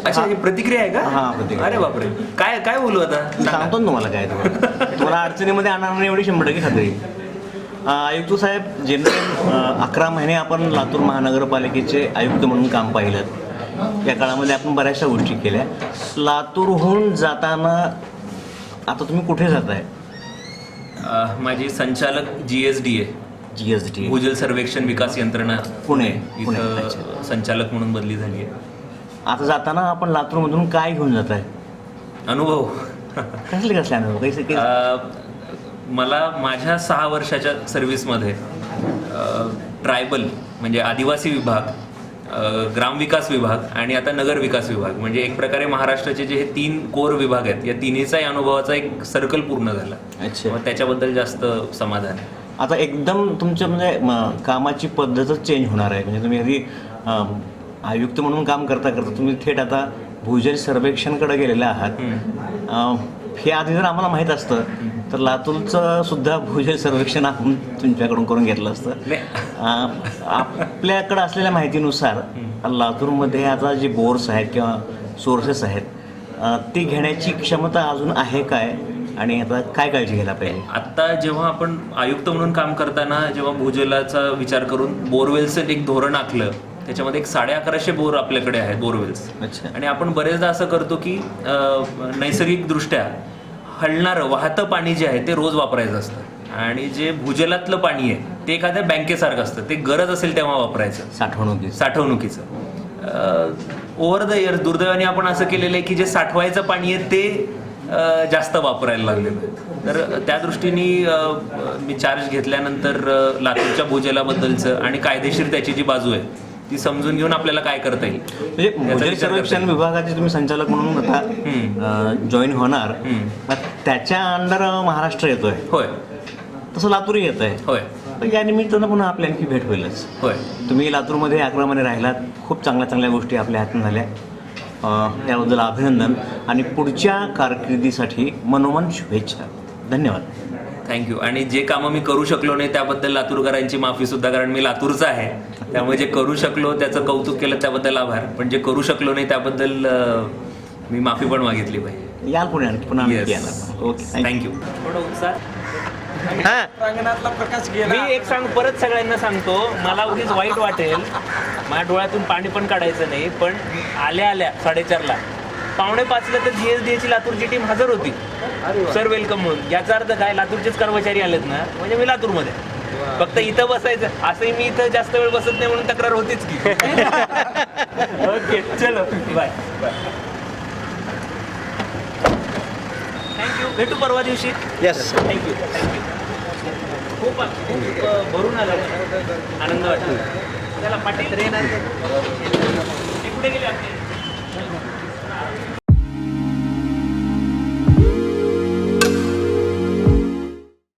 प्रतिक्रिया आहे हा, का प्रतिक्रिया. अरे बापरे. काय काय बोलू आता. सांगतो ना तुम्हाला काय तुम्हाला तुम्हाला अडचणीमध्ये आणणार नाही एवढी शंभर टक्के खात्री. अं, आयुक्त साहेब जनरल अकरा महिने आपण लातूर महानगरपालिकेचे आयुक्त म्हणून काम पाहिलं. या काळामध्ये आपण बऱ्याचशा गोष्टी केल्या. लातूरहून जाताना आता तुम्ही कुठे जाताय? माझी संचालक जी एस डी आहे. जी एस टी भूजल सर्वेक्षण विकास यंत्रणा. पुणे. पुणे. इथं अच्छा. संचालक म्हणून बदली झाली आहे. आता जाताना आपण लातूरमधून काय घेऊन जात आहे अनुभव. कसले कसले अनुभव? कैसे अ, मला माझ्या सहा वर्षाच्या सर्व्हिसमध्ये ट्रायबल म्हणजे आदिवासी विभाग अ, ग्रामविकास विभाग आणि आता नगर विकास विभाग म्हणजे एक प्रकारे महाराष्ट्राचे जे हे तीन कोर विभाग आहेत या तिन्हीचाही अनुभवाचा एक सर्कल पूर्ण झाला. अच्छा. मग त्याच्याबद्दल जास्त समाधान आहे. आता एकदम तुमच्या म्हणजे म, कामाची पद्धतच चेंज होणार आहे. म्हणजे तुम्ही आधी अम, आयुक्त म्हणून काम करता करता तुम्ही थेट आता भूजल सर्वेक्षणकडे गेलेले आहात. हे आधी जर आम्हाला माहीत असतं तर लातूरचं सुद्धा भूजल सर्वेक्षण आपण तुमच्याकडून करून घेतलं असतं. आपल्याकडं असलेल्या माहितीनुसार लातूरमध्ये आता जे बोर्स आहेत किंवा सोर्सेस आहेत ते घेण्याची क्षमता अजून आहे काय? आणि आता काय काळजी घ्यायला पाहिजे? आत्ता जेव्हा आपण आयुक्त म्हणून काम करताना जेव्हा भूजलाचा विचार करून बोरवेलचं एक धोरण आखलं त्याच्यामध्ये एक साडे अकराशे बोर आपल्याकडे आहेत बोरवेल्स अच्छा. आणि आपण बरेचदा असं करतो की नैसर्गिकदृष्ट्या हलणारं वाहतं पाणी जे आहे ते रोज वापरायचं असतं. आणि जे भूजलातलं पाणी आहे ते एखाद्या बँकेसारखं असतं. ते गरज असेल तेव्हा वापरायचं. साठवणुकी साठवणुकीचं. ओव्हर द इयर्स दुर्दैवाने आपण असं केलेलं आहे की जे साठवायचं पाणी आहे ते जास्त वापरायला लागलेलं आहे. तर त्या दृष्टीने मी चार्ज घेतल्यानंतर लातूरच्या भूजलाबद्दलचं आणि कायदेशीर त्याची जी बाजू आहे ती समजून घेऊन आपल्याला काय करता येईल. म्हणजे भूजल सर्वेक्षण विभागाचे तुम्ही संचालक म्हणून. आता जॉईन होणार. त्याच्या अंडर महाराष्ट्र येतोय. होय. तसं लातूर येत आहे होय या निमित्तानं पुन्हा आपली आणखी भेट होईलच. होय. तुम्ही लातूरमध्ये अकरा महिने राहिलात. खूप चांगल्या चांगल्या गोष्टी आपल्या हातून झाल्या. त्याबद्दल अभिनंदन. आणि पुढच्या कारकिर्दीसाठी मनोमन शुभेच्छा. धन्यवाद. थँक्यू आणि जे कामं मी करू शकलो नाही त्याबद्दल लातूरकरांची माफी सुद्धा कारण मी लातूरचा आहे. त्यामुळे जे करू शकलो त्याचं कौतुक केलं त्याबद्दल आभार. पण जे करू शकलो नाही त्याबद्दल मी माफी पण मागितली पाहिजे याल पुढे पुन्हा ओके थँक्यू हां. मी एक सांग परत सगळ्यांना सांगतो मला उगीच वाईट वाटेल. माझ्या डोळ्यातून पाणी पण काढायचं नाही पण आल्या आल्या साडेचारला. पावणे पाचला तर जीएसडीची लातूरची टीम हजर होती. सर वेलकम म्हणून. याचा अर्थ काय? लातूरचेच कर्मचारी आलेत ना? म्हणजे मी लातूरमध्ये. फक्त इथं बसायचं. असंही मी इथं जास्त वेळ बसत नाही म्हणून तक्रार होतीच की. ओके चलो. बाय थँक्यू भेटू परवा दिवशी. येस थँक्यू थँक्यू खूप भरून आलं. आनंद वाटतो. त्याला पाटील. कुठे गेले आपले?